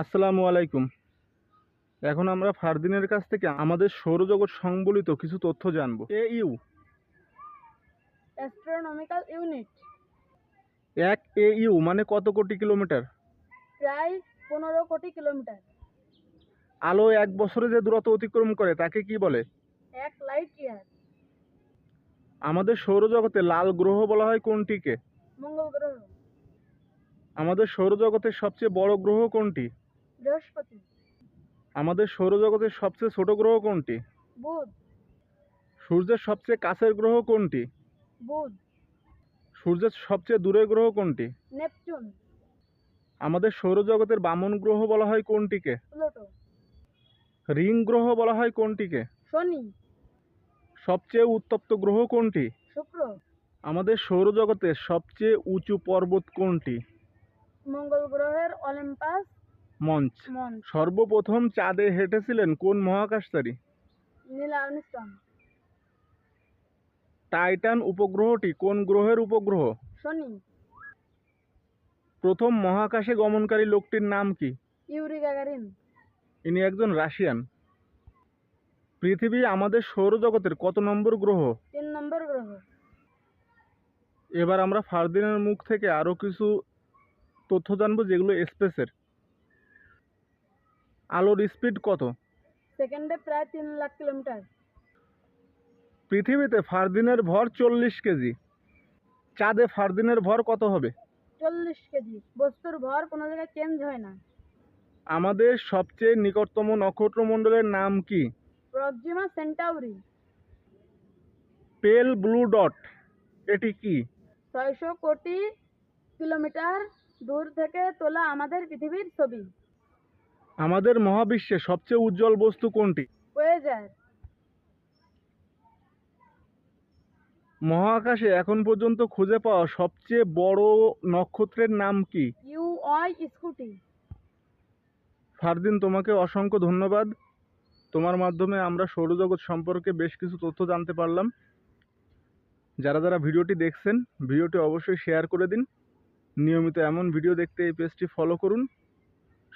আসসালামু আলাইকুম। এখন আমরা ফারদিনের কাছ থেকে আমাদের সৌরজগৎ সংবলিত কিছু তথ্য জানব। এ ইউ অ্যাস্ট্রোনমিক্যাল ইউনিট এক এ ইউ মানে কত কোটি কিলোমিটার? প্রায় পনেরো কোটি কিলোমিটার। আলো এক বছরে যে দূরত্ব অতিক্রম করে তাকে কি বলে? এক লাইট ইয়ার। আমাদের সৌরজগতে লাল গ্রহ বলা হয় কোনটিকে? মঙ্গল গ্রহ। আমাদের সৌরজগতের সবচেয়ে বড় গ্রহ কোনটি? বৃহস্পতি। আমাদের সৌরজগতের সবচেয়ে ছোট গ্রহ কোনটি? বুধ। সূর্যের সবচেয়ে কাছের গ্রহ কোনটি? বুধ। সূর্যের সবচেয়ে দূরের গ্রহ কোনটি? নেপচুন। আমাদের সৌরজগতের বামন গ্রহ বলা হয় কোনটিকে? প্লুটো। রিং গ্রহ বলা হয় কোনটিকে? শনি। সবচেয়ে উত্তপ্ত গ্রহ কোনটি? শুক্র। আমাদের সৌরজগতের সবচেয়ে উঁচু পর্বত কোনটি? মঙ্গল গ্রহের অলিম্পাস মঞ্চ। সর্বপ্রথম চাঁদে হেঁটেছিলেন কোন মহাকাশচারী? Neil Armstrong. টাইটান উপগ্রহটি কোন গ্রহের উপগ্রহ? শনি। প্রথম মহাকাশে গমনকারী লোকটির নাম কি? Yuri Gagarin. ইনি একজন রাশিয়ান। পৃথিবী আমাদের সৌরজগতের কত নম্বর গ্রহ? তিন নম্বর গ্রহ। এবার আমরা ফারদিনের মুখ থেকে আরও কিছু তথ্য জানব যেগুলো স্পেসের। আলোর স্পিড কত? সেকেন্ডে প্রায় তিন লাখ কিলোমিটার। পৃথিবীতে ফারদিনের ভর চল্লিশ কেজি। চাঁদে ফারদিনের ভর কত হবে? চল্লিশ কেজি। বস্তুর ভর কোনো জায়গায় চেঞ্জ হয় না। আমাদের সবচেয়ে নিকটতম নক্ষত্রমণ্ডলের নাম কি? Proxima Centauri. Pale blue dot. এটি কি? ছয়শো কোটি কিলোমিটার দূর থেকে তোলা আমাদের পৃথিবীর ছবি। আমাদের মহাবিশ্বে সবচেয়ে উজ্জ্বল বস্তু কোনটি? মহাকাশে এখন পর্যন্ত খুঁজে পাওয়া সবচেয়ে বড় নক্ষত্রের নাম কি? স্কুটি। ফারদিন তোমাকে অসংখ্য ধন্যবাদ। তোমার মাধ্যমে আমরা সৌরজগৎ সম্পর্কে বেশ কিছু তথ্য জানতে পারলাম। যারা যারা ভিডিওটি দেখছেন ভিডিওটি অবশ্যই শেয়ার করে দিন। নিয়মিত এমন ভিডিও দেখতে এই পেজটি ফলো করুন।